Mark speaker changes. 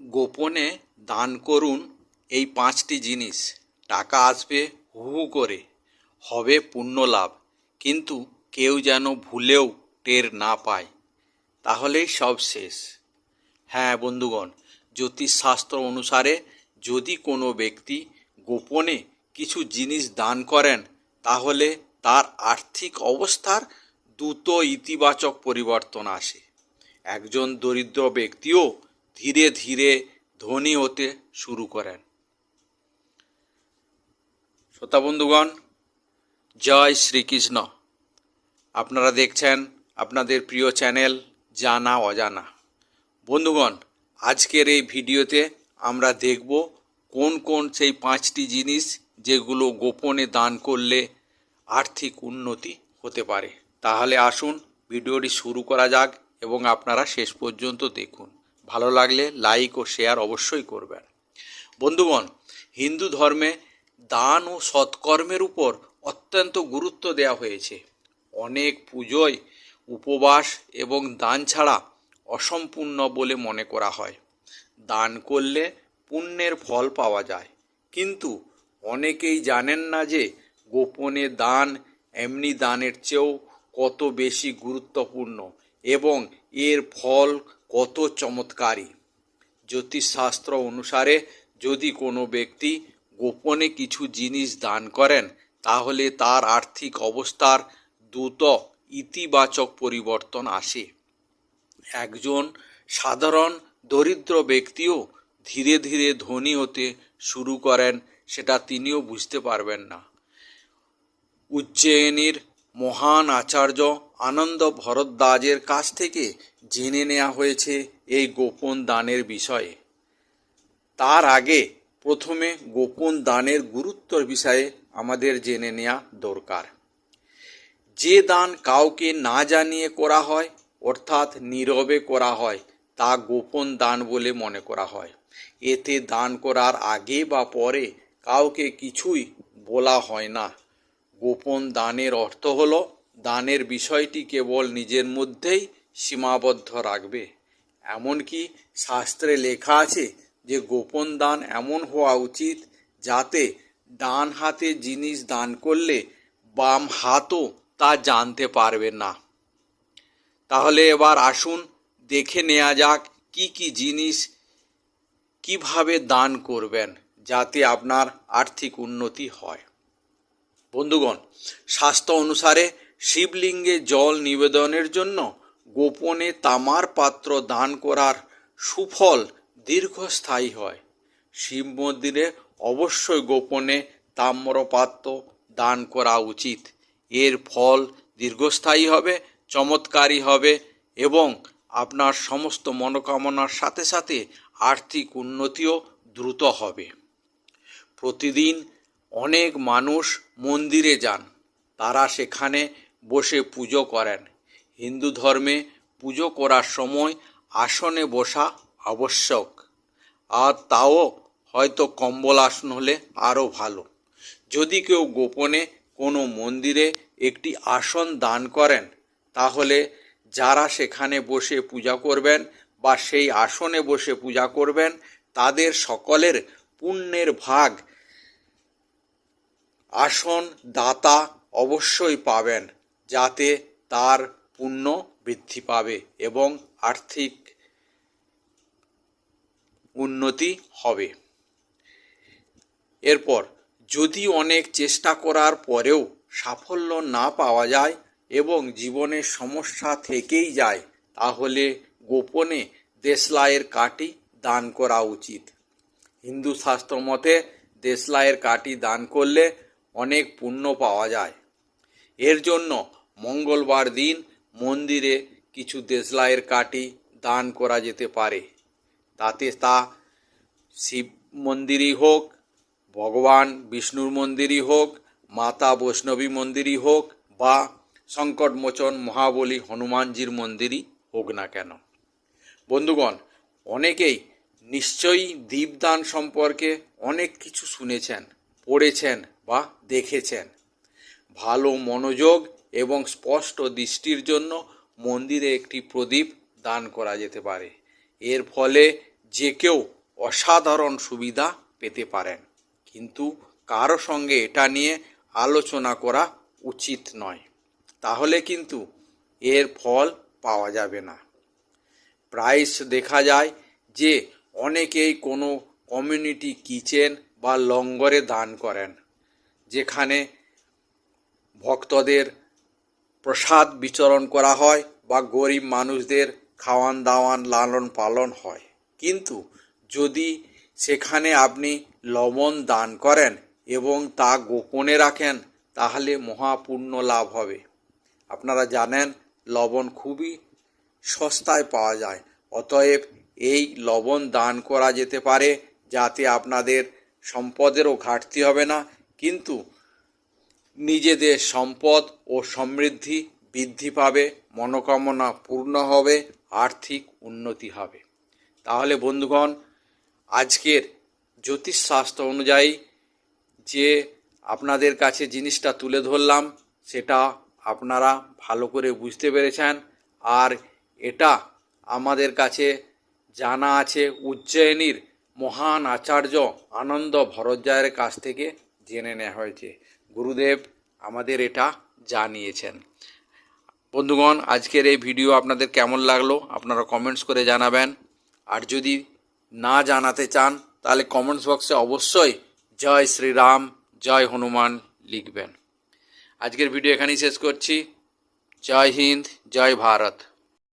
Speaker 1: গোপনে দান করুন এই পাঁচটি জিনিস। টাকা আসবে হু হু করে, হবে পুণ্য লাভ, কিন্তু কেউ যেন ভুলেও টের না পায়। তাহলেই সব শেষ। হ্যাঁ বন্ধুগণ, জ্যোতিষশাস্ত্র অনুসারে যদি কোনো ব্যক্তি গোপনে কিছু জিনিস দান করেন, তাহলে তার আর্থিক অবস্থার দ্রুত ইতিবাচক পরিবর্তন আসে। একজন দরিদ্র ব্যক্তিও ধীরে ধীরে ধনী হতে শুরু করেন। শ্রোতা বন্ধুগণ, জয় শ্রীকৃষ্ণ। আপনারা দেখছেন আপনাদের প্রিয় চ্যানেল জানা অজানা। বন্ধুগণ, আজকের এই ভিডিওতে আমরা দেখব কোন কোন সেই পাঁচটি জিনিস যেগুলো গোপনে দান করলে আর্থিক উন্নতি হতে পারে। তাহলে আসুন, ভিডিওটি শুরু করা যাক এবং আপনারা শেষ পর্যন্ত দেখুন। ভালো লাগলে লাইক ও শেয়ার অবশ্যই করবেন। বন্ধুগণ, হিন্দু ধর্মে দান ও সৎকর্মের উপর অত্যন্ত গুরুত্ব দেওয়া হয়েছে। অনেক পুজোয় উপবাস এবং দান ছাড়া অসম্পূর্ণ বলে মনে করা হয়। দান করলে পুণ্যের ফল পাওয়া যায়। কিন্তু অনেকেই জানেন না যে গোপনে দান এমনি দানের চেয়েও কত বেশি গুরুত্বপূর্ণ এবং এর ফল কত চমৎকারী। জ্যোতিষশাস্ত্র অনুসারে যদি কোনো ব্যক্তি গোপনে কিছু জিনিস দান করেন, তাহলে তার আর্থিক অবস্থার দ্রুত ইতিবাচক পরিবর্তন আসে। একজন সাধারণ দরিদ্র ব্যক্তিও ধীরে ধীরে ধনী হতে শুরু করেন, সেটা তিনিও বুঝতে পারবেন না। উজ্জয়িনীর মহান আচার্য আনন্দ ভরদ্বাজের কাছ থেকে জেনে নেওয়া হয়েছে এই গোপন দানের বিষয়ে। তার আগে প্রথমে গোপন দানের গুরুত্বর বিষয়ে আমাদের জেনে নেওয়া দরকার। যে দান কাউকে না জানিয়ে করা হয়, অর্থাৎ নীরবে করা হয়, তা গোপন দান বলে মনে করা হয়। এতে দান করার আগে বা পরে কাউকে কিছুই বলা হয় না। গোপন দানের অর্থ হল, দানের বিষয়টি কেবল নিজের মধ্যেই সীমাবদ্ধ রাখবে। এমনকি শাস্ত্রে লেখা আছে যে, গোপন দান এমন হওয়া উচিত যাতে ডান হাতে জিনিস দান করলে বাম হাতও তা জানতে পারবে না। তাহলে এবার আসুন দেখে নেওয়া যাক কি কি জিনিস কীভাবে দান করবেন যাতে আপনার আর্থিক উন্নতি হয়। বন্ধুগণ স্বাস্থ্য অনুসারে শিবলিঙ্গে জল নিবেদনের জন্য গোপনে তামার পাত্র দান করার সুফল দীর্ঘস্থায়ী হয়। শিব মন্দিরে অবশ্যই গোপনে তাম্রপাত্র দান করা উচিত। এর ফল দীর্ঘস্থায়ী হবে, চমৎকারী হবে এবং আপনার সমস্ত মনোকামনার সাথে সাথে আর্থিক উন্নতিও দ্রুত হবে। প্রতিদিন অনেক মানুষ মন্দিরে যান। তারা সেখানে বসে পুজো করেন। হিন্দু ধর্মে পুজো করার সময় আসনে বসা আবশ্যক। আর তাও হয়তো কম্বল আসন হলে আরও ভালো। যদি কেউ গোপনে কোনো মন্দিরে একটি আসন দান করেন, তাহলে যারা সেখানে বসে পূজা করবেন বা সেই আসনে বসে পূজা করবেন, তাদের সকলের পুণ্যের ভাগ আসন দাতা অবশ্যই পাবেন, যাতে তার পুণ্য বৃদ্ধি পাবে এবং আর্থিক উন্নতি হবে। এরপর, যদি অনেক চেষ্টা করার পরেও সাফল্য না পাওয়া যায় এবং জীবনের সমস্যা থেকেই যায়, তাহলে গোপনে দেশলাইয়ের কাটি দান করা উচিত। হিন্দু শাস্ত্র মতে, দেশলাইয়ের কাটি দান করলে অনেক পুণ্য পাওয়া যায়। এর জন্য মঙ্গলবার দিন মন্দিরে কিছু দেশলাইয়ের কাটি দান করা যেতে পারে। তাতে তা শিব মন্দিরই হোক, ভগবান বিষ্ণুর মন্দিরই হোক, মাতা বৈষ্ণবী মন্দিরই হোক বা সংকটমোচন মহাবলী হনুমানজির মন্দিরই হোক না কেন। বন্ধুগণ, অনেকেই নিশ্চয়ই দীপদান সম্পর্কে অনেক কিছু শুনেছেন, পড়েছেন বা দেখেছেন। ভালো মনোযোগ এবং স্পষ্ট দৃষ্টির জন্য মন্দিরে একটি প্রদীপ দান করা যেতে পারে। এর ফলে যে কেউ অসাধারণ সুবিধা পেতে পারেন। কিন্তু কারও সঙ্গে এটা নিয়ে আলোচনা করা উচিত নয়। তাহলে কিন্তু এর ফল পাওয়া যাবে না। প্রায়শ দেখা যায় যে অনেকেই কোনো কমিউনিটি কিচেন বা লঙ্গরে দান করেন। যেখানে ভক্তদের প্রসাদ বিচরণ করা হয় বা গরিব মানুষদের খাওয়ান দাওয়ান, লালন পালন হয়। কিন্তু যদি সেখানে আপনি লবণ দান করেন এবং তা গোপনে রাখেন, তাহলে মহাপুণ্য লাভ হবে। আপনারা জানেন, লবণ খুবই সস্তায় পাওয়া যায়। অতএব এই লবণ দান করা যেতে পারে, যাতে আপনাদের সম্পদেরও ঘাটতি হবে না কিন্তু নিজেদের সম্পদ ও সমৃদ্ধি বৃদ্ধি পাবে, মনোকামনা পূর্ণ হবে, আর্থিক উন্নতি হবে। তাহলে বন্ধুগণ, আজকের জ্যোতিষশাস্ত্র অনুযায়ী যে আপনাদের কাছে জিনিসটা তুলে ধরলাম, সেটা আপনারা ভালো করে বুঝতে পেরেছেন। আর এটা আমাদের কাছে জানা আছে উজ্জয়িনীর মহান আচার্য আনন্দ ভরদ্বাজের কাছ থেকে। জেনে নেওয়া হয়েছে। গুরুদেব আমাদের এটা জানিয়েছেন। বন্ধুগণ, আজকের এই ভিডিও আপনাদের কেমন লাগল? আপনারা কমেন্টস করে জানাবেন। আর যদি না জানাতে চান, তাহলে কমেন্টস বক্সে অবশ্যই জয় শ্রীরাম, জয় হনুমান লিখবেন। আজকের ভিডিও এখানেই শেষ করছি। জয় হিন্দ, জয় ভারত।